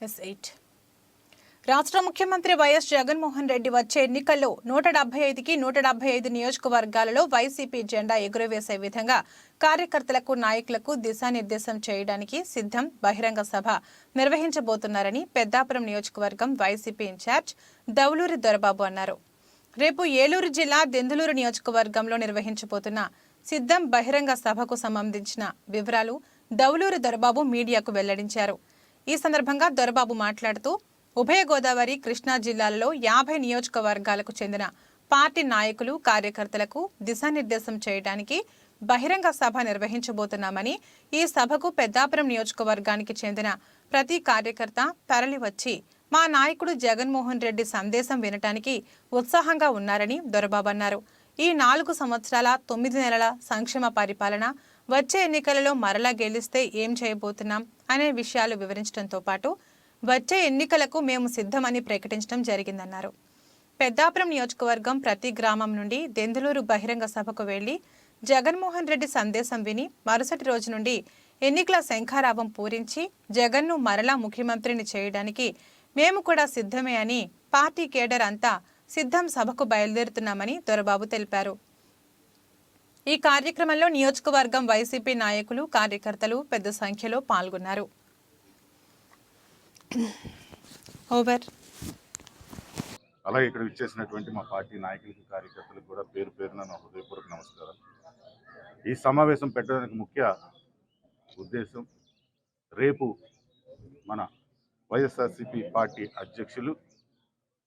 Yes eight రాష్ట్ర ముఖ్యమంత్రి YS Jaganmohan Reddy వచ్చే ఎన్నికల్లో నూట డెబ్బై ఐదుకి నూట డెబ్బై ఐదు నియోజకవర్గాలలో వైసీపీ జెండా ఎగురవేసే విధంగా కార్యకర్తలకు నాయకులకు దిశానిర్దేశం చేయడానికి సిద్ధం బహిరంగ సభ నిర్వహించబోతున్నారని పెద్దాపురం నియోజకవర్గం వైసీపీ ఇన్ఛార్జ్ దౌలూరి దొరబాబు అన్నారు. రేపు ఏలూరు జిల్లా దెందులూరు నియోజకవర్గంలో నిర్వహించబోతున్న సిద్ధం బహిరంగ సభకు సంబంధించిన వివరాలు దౌలూరు దొరబాబు మీడియాకు వెల్లడించారు. ఈ సందర్భంగా దొరబాబు మాట్లాడుతూ ఉభయ గోదావరి కృష్ణా జిల్లాలలో యాభై నియోజకవర్గాలకు చెందిన పార్టీ నాయకులు కార్యకర్తలకు దిశానిర్దేశం చేయడానికి బహిరంగ సభ నిర్వహించబోతున్నామని ఈ సభకు పెద్దాపురం నియోజకవర్గానికి చెందిన ప్రతి కార్యకర్త తరలివచ్చి మా నాయకుడు జగన్మోహన్ రెడ్డి సందేశం వినటానికి ఉత్సాహంగా ఉన్నారని దొరబాబు అన్నారు. ఈ నాలుగు సంవత్సరాల తొమ్మిది నెలల సంక్షేమ పరిపాలన వచ్చే ఎన్నికలలో మరలా గెలిస్తే ఏం చేయబోతున్నాం అనే విషయాలు వివరించడంతో పాటు వచ్చే ఎన్నికలకు మేము సిద్ధమని ప్రకటించడం జరిగిందన్నారు. పెద్దాపురం నియోజకవర్గం ప్రతి గ్రామం నుండి దెందులూరు బహిరంగ సభకు వెళ్ళి జగన్మోహన్ రెడ్డి సందేశం విని మరుసటి రోజు నుండి ఎన్నికల శంఖారావం పూరించి జగన్ను మరలా ముఖ్యమంత్రిని చేయడానికి మేము కూడా సిద్ధమే అని పార్టీ కేడర్ అంతా సిద్ధం సభకు బయలుదేరుతున్నామని దొరబాబు తెలిపారు. ఈ కార్యక్రమంలో నియోజకవర్గం వైసీపీ నాయకులు కార్యకర్తలు పెద్ద సంఖ్యలో పాల్గొన్నారు. ఓవర్ అలాగే ఇక్కడ ఇచ్చేసినటువంటి మా పార్టీ నాయకులకి కార్యకర్తలకు కూడా పేరు పేరున నా హృదయపూర్వక నమస్కారం ఈ సమావేశం పెట్టడానికి ముఖ్య ఉద్దేశం రేపు మన వైఎస్ఆర్సిపి పార్టీ అధ్యక్షులు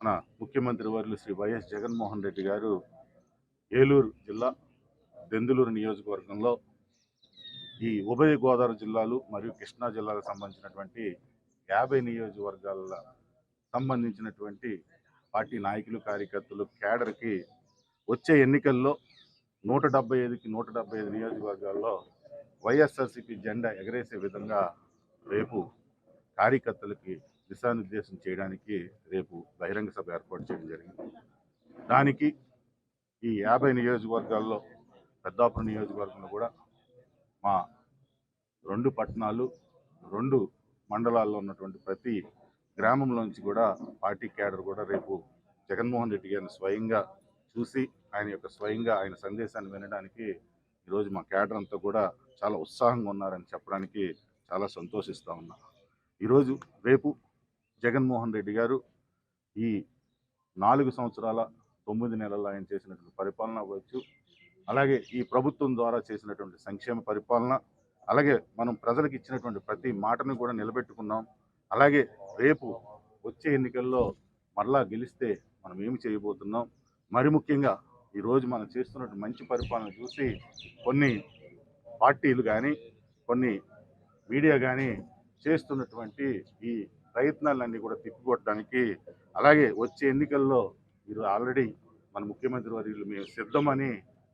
మన ముఖ్యమంత్రి వర్యులు శ్రీ వైఎస్ జగన్మోహన్ రెడ్డి గారు ఏలూరు జిల్లా దెందులూరు నియోజకవర్గంలో ఈ ఉభయ గోదావరి జిల్లాలు మరియు కృష్ణా జిల్లాలకు సంబంధించినటువంటి యాభై నియోజకవర్గాల సంబంధించినటువంటి పార్టీ నాయకులు కార్యకర్తలు కేడర్కి వచ్చే ఎన్నికల్లో నూట డెబ్బై ఐదుకి నూట డెబ్బై ఐదు నియోజకవర్గాల్లో వైఎస్ఆర్సీపీ జెండా ఎగరేసే విధంగా రేపు కార్యకర్తలకి దిశానిర్దేశం చేయడానికి రేపు బహిరంగ సభ ఏర్పాటు చేయడం జరిగింది. దానికి ఈ యాభై నియోజకవర్గాల్లో పెద్దాపురం నియోజకవర్గంలో కూడా మా రెండు పట్టణాలు రెండు మండలాల్లో ఉన్నటువంటి ప్రతి గ్రామంలోంచి కూడా పార్టీ క్యాడర్ కూడా రేపు జగన్మోహన్ రెడ్డి గారిని స్వయంగా చూసి ఆయన యొక్క స్వయంగా ఆయన సందేశాన్ని వినడానికి ఈరోజు మా క్యాడర్ అంతా కూడా చాలా ఉత్సాహంగా ఉన్నారని చెప్పడానికి చాలా సంతోషిస్తూ ఉన్నా. ఈరోజు రేపు జగన్మోహన్ రెడ్డి గారు ఈ నాలుగు సంవత్సరాల తొమ్మిది నెలల్లో ఆయన చేసినటువంటి పరిపాలన అవ్వచ్చు అలాగే ఈ ప్రభుత్వం ద్వారా చేసినటువంటి సంక్షేమ పరిపాలన అలాగే మనం ప్రజలకు ఇచ్చినటువంటి ప్రతి మాటను కూడా నిలబెట్టుకున్నాం. అలాగే రేపు వచ్చే ఎన్నికల్లో మరలా గెలిస్తే మనం ఏమి చేయబోతున్నాం? మరి ముఖ్యంగా ఈరోజు మనం చేస్తున్నటువంటి మంచి పరిపాలన చూసి కొన్ని పార్టీలు కానీ కొన్ని మీడియా కానీ చేస్తున్నటువంటి ఈ ప్రయత్నాలన్నీ కూడా తిప్పికొట్టడానికి అలాగే వచ్చే ఎన్నికల్లో మీరు ఆల్రెడీ మన ముఖ్యమంత్రి వర్యులు మేము సిద్ధమని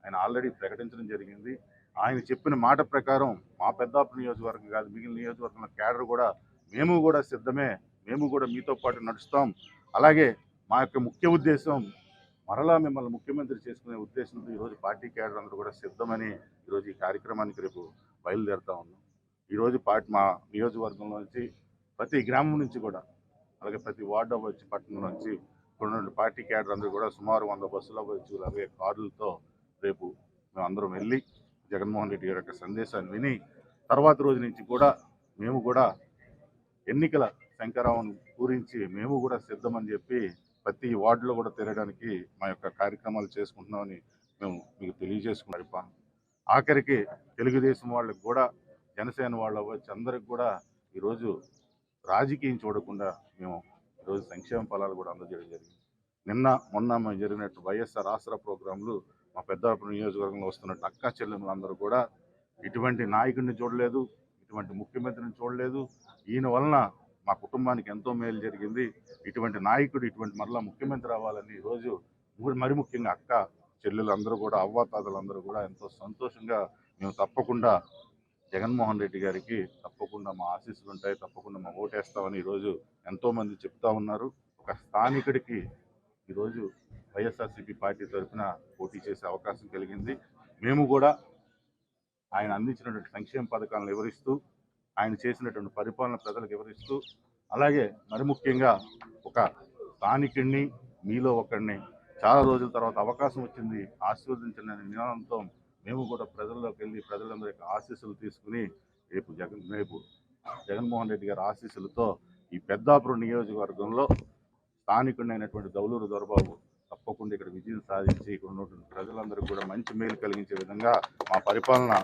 ఆయన ఆల్రెడీ ప్రకటించడం జరిగింది. ఆయన చెప్పిన మాట ప్రకారం మా పెద్దాపు నియోజకవర్గం కాదు మిగిలిన నియోజకవర్గంలో క్యాడర్ కూడా మేము కూడా సిద్ధమే మేము కూడా మీతో పాటు నడుస్తాం. అలాగే మా యొక్క ముఖ్య ఉద్దేశం మరలా మిమ్మల్ని ముఖ్యమంత్రి చేసుకునే ఉద్దేశంతో ఈరోజు పార్టీ క్యాడర్ అందరూ కూడా సిద్ధమని ఈరోజు ఈ కార్యక్రమానికి రేపు బయలుదేరుతా ఉన్నాం. ఈరోజు పార్టీ మా నియోజకవర్గంలో నుంచి ప్రతి గ్రామం నుంచి కూడా అలాగే ప్రతి వార్డు అవ్వచ్చు పట్టణం నుంచి ఇక్కడ పార్టీ క్యాడర్ అందరూ కూడా సుమారు వంద బస్సులు అవ్వచ్చు అలాగే కార్లతో రేపు మేమందరం వెళ్ళి జగన్మోహన్ రెడ్డి గారి యొక్క సందేశాన్ని విని తర్వాత రోజు నుంచి కూడా మేము కూడా ఎన్నికల శంకరావును పూరించి మేము కూడా సిద్ధమని చెప్పి ప్రతి వార్డులో కూడా తిరగడానికి మా యొక్క కార్యక్రమాలు చేసుకుంటున్నామని మేము మీకు తెలియజేసుకున్నాం ఆఖరికి తెలుగుదేశం వాళ్ళకి కూడా జనసేన వాళ్ళు వచ్చి అందరికి కూడా ఈరోజు రాజకీయం చూడకుండా మేము ఈరోజు సంక్షేమ ఫలాలు కూడా అందజేయడం జరిగింది. నిన్న మొన్న మేము జరిగినట్టు వైఎస్ఆర్ ఆసరా ప్రోగ్రాంలు మా పెద్దాపురం నియోజకవర్గంలో వస్తున్నట్టు అక్కా చెల్లెములందరూ కూడా ఇటువంటి నాయకుడిని చూడలేదు ఇటువంటి ముఖ్యమంత్రిని చూడలేదు. ఈయన వలన మా కుటుంబానికి ఎంతో మేలు జరిగింది. ఇటువంటి నాయకుడు ఇటువంటి మరలా ముఖ్యమంత్రి అవ్వాలని ఈరోజు మరి ముఖ్యంగా అక్క చెల్లెలు అందరూ కూడా అవ్వాతాతలందరూ కూడా ఎంతో సంతోషంగా మేము తప్పకుండా జగన్మోహన్ రెడ్డి గారికి తప్పకుండా మా ఆశీస్సులు ఉంటాయి తప్పకుండా మా ఓటేస్తామని ఈరోజు ఎంతోమంది చెప్తా ఉన్నారు. ఒక స్థానికుడికి ఈరోజు వైఎస్ఆర్సీపీ పార్టీ తరఫున పోటీ చేసే అవకాశం కలిగింది. మేము కూడా ఆయన అందించినటువంటి సంక్షేమ పథకాలను వివరిస్తూ ఆయన చేసినటువంటి పరిపాలన ప్రజలకు వివరిస్తూ అలాగే మరి ముఖ్యంగా ఒక స్థానికుడిని మీలో ఒకడిని చాలా రోజుల తర్వాత అవకాశం వచ్చింది ఆశీర్వదించిన నినాదంతో మేము కూడా ప్రజల్లోకి వెళ్ళి ప్రజలందరి యొక్క ఆశీస్సులు తీసుకుని రేపు జగన్ రేపు జగన్మోహన్ రెడ్డి గారి ఆశీస్సులతో ఈ పెద్దాపురం నియోజకవర్గంలో స్థానికుడైనటువంటి దౌలూరు దొరబాబు తప్పకుండా ఇక్కడ విజయం సాధించి ఇక్కడ ఉన్నటువంటి ప్రజలందరికీ కూడా మంచి మేలు కలిగించే విధంగా మా పరిపాలన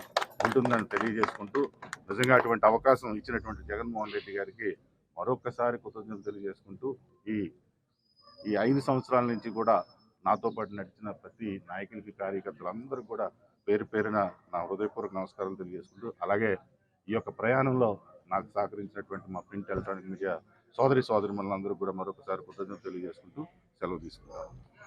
ఉంటుందని తెలియజేసుకుంటూ నిజంగా అటువంటి అవకాశం ఇచ్చినటువంటి జగన్మోహన్ రెడ్డి గారికి మరొకసారి కృతజ్ఞతలు తెలియజేసుకుంటూ ఈ ఈ ఐదు సంవత్సరాల నుంచి కూడా నాతో పాటు నడిచిన ప్రతి నాయకులకి కార్యకర్తలందరూ కూడా పేరు పేరున నా హృదయపూర్వక నమస్కారాలు తెలియజేసుకుంటూ అలాగే ఈ యొక్క ప్రయాణంలో నాకు సహకరించినటువంటి మా ప్రింట్ ఎలక్ట్రానిక్ మీడియా సోదరి సోదరి మనందరూ కూడా మరొకసారి కృతజ్ఞతలు తెలియజేసుకుంటూ సెలవు తీసుకుంటాను